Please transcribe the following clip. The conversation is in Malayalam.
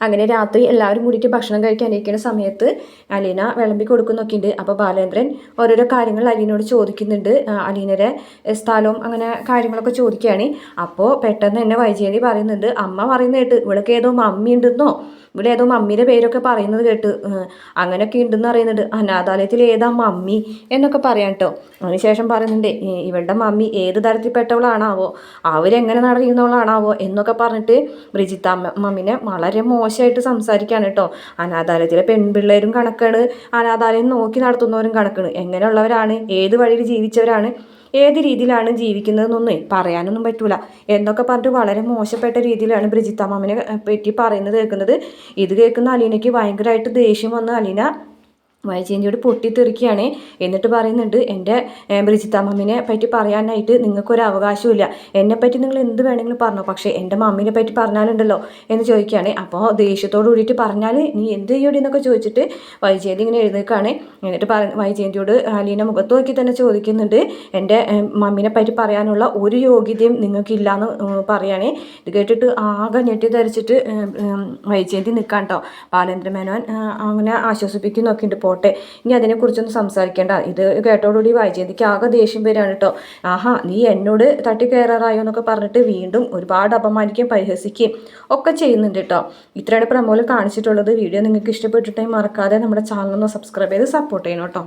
അങ്ങനെ രാത്രി എല്ലാവരും കൂടിയിട്ട് ഭക്ഷണം കഴിക്കാനിരിക്കുന്ന സമയത്ത് അലീന വിളമ്പി കൊടുക്കുന്നൊക്കെ ഉണ്ട് അപ്പോൾ ബാലേന്ദ്രൻ ഓരോരോ കാര്യങ്ങൾ അലീനോട് ചോദിക്കുന്നുണ്ട്. അലീനരെ സ്ഥലവും അങ്ങനെ കാര്യങ്ങളൊക്കെ ചോദിക്കുകയാണ്. അപ്പോൾ പെട്ടെന്ന് തന്നെ വൈജയന്തി പറയുന്നുണ്ട്. അമ്മ പറയുന്ന കേട്ട് ഇവിടേക്ക് ഏതോ മമ്മി ഉണ്ടെന്നോ? ഇവിടെ ഏതോ മമ്മിയുടെ പേരൊക്കെ പറയുന്നത് കേട്ട് അങ്ങനെയൊക്കെ ഉണ്ടെന്ന് അറിയുന്നുണ്ട് അനാഥാലയത്തിൽ ഏതാ മമ്മി? എന്നൊക്കെ പറയാം കേട്ടോ അതിനുശേഷം പറയുന്നുണ്ട് "ഏ, ഇവളുടെ മമ്മി ഏത് തരത്തിൽപ്പെട്ടവളാണാവോ? അവരെങ്ങനെ നടക്കുന്നവളാണാവോ എന്നൊക്കെ പറഞ്ഞിട്ട് ബ്രിജിത്ത അമ്മ- മമ്മിനെ വളരെ മോശമായിട്ട് സംസാരിക്കുകയാണ് കേട്ടോ. അനാഥാലയത്തിലെ പെൺപിള്ളേരും കണക്കാണ്. അനാഥാലയം നോക്കി നടത്തുന്നവരും കണക്കാണ്. എങ്ങനെയുള്ളവരാണ്? ഏത് വഴിയിൽ ജീവിച്ചവരാണ്? ഏത് രീതിയിലാണ് ജീവിക്കുന്നതെന്നൊന്നും പറയാനൊന്നും പറ്റൂല. എന്നൊക്കെ പറഞ്ഞിട്ട് വളരെ മോശപ്പെട്ട രീതിയിലാണ് ബ്രിജിത്ത മാമിനെ പറ്റി പറയുന്നത് കേൾക്കുന്നത്. ഇത് കേൾക്കുന്ന അലീനയ്ക്ക് ഭയങ്കരമായിട്ട് ദേഷ്യം വന്ന്. അലീന വൈജയന്തിയോട് പൊട്ടിത്തെറിക്കുകയാണ്. എന്നിട്ട് പറയുന്നുണ്ട് എന്റെ ഏഹ്, ബ്രിജിത്ത മമ്മിനെ പറ്റി പറയാനായിട്ട് നിങ്ങൾക്കൊരു അവകാശമില്ല എന്നെപ്പറ്റി നിങ്ങൾ എന്ത് വേണമെങ്കിലും പറഞ്ഞോ. പക്ഷേ എന്റെ മമ്മിനെ പറ്റി പറഞ്ഞാലുണ്ടല്ലോ എന്ന് ചോദിക്കുകയാണ്. അപ്പോൾ ദേഷ്യത്തോട് കൂടിയിട്ട് പറഞ്ഞാൽ നീ എന്ത് ചെയ്യൂടി? എന്നൊക്കെ ചോദിച്ചിട്ട് വൈജയന്തി ഇങ്ങനെ എഴുന്നേൽക്കുകയാണ്. എന്നിട്ട് പറ വൈജയന്തിയോട് അലീന മുഖത്ത് നോക്കി തന്നെ ചോദിക്കുന്നുണ്ട് എന്റെ മമ്മീനെ പറ്റി പറയാനുള്ള ഒരു യോഗ്യതയും നിങ്ങൾക്കില്ല എന്ന് പറയുകയാണ് ഇത് കേട്ടിട്ട് ആകെ ഞെട്ടി ധരിച്ചിട്ട് വൈജയന്തി നിൽക്കാൻ കേട്ടോ. ബാലേന്ദ്ര മേനോൻ അങ്ങനെ ആശ്വസിപ്പിക്കുന്നൊക്കെ ഉണ്ട്. പോട്ടെ. ഇനി അതിനെക്കുറിച്ചൊന്നും സംസാരിക്കേണ്ട. ഇത് കേട്ടോടുകൂടി വൈജയന്തിക്ക് ആകെ ദേഷ്യം വരികയാണ് കേട്ടോ. ആഹാ നീ എന്നോട് തട്ടിക്കയറാറായോ എന്നൊക്കെ പറഞ്ഞിട്ട് വീണ്ടും ഒരുപാട് അപമാനിക്കുകയും പരിഹസിക്കുകയും ഒക്കെ ചെയ്യുന്നുണ്ട് കേട്ടോ. ഇത്രയാണ് പ്രമോൽ കാണിച്ചിട്ടുള്ളത്. വീഡിയോ നിങ്ങൾക്ക് ഇഷ്ടപ്പെട്ടിട്ടുണ്ടെങ്കിൽ മറക്കാതെ നമ്മുടെ ചാനൽ ഒന്ന് സബ്സ്ക്രൈബ് ചെയ്ത് സപ്പോർട്ട് ചെയ്യണം കേട്ടോ.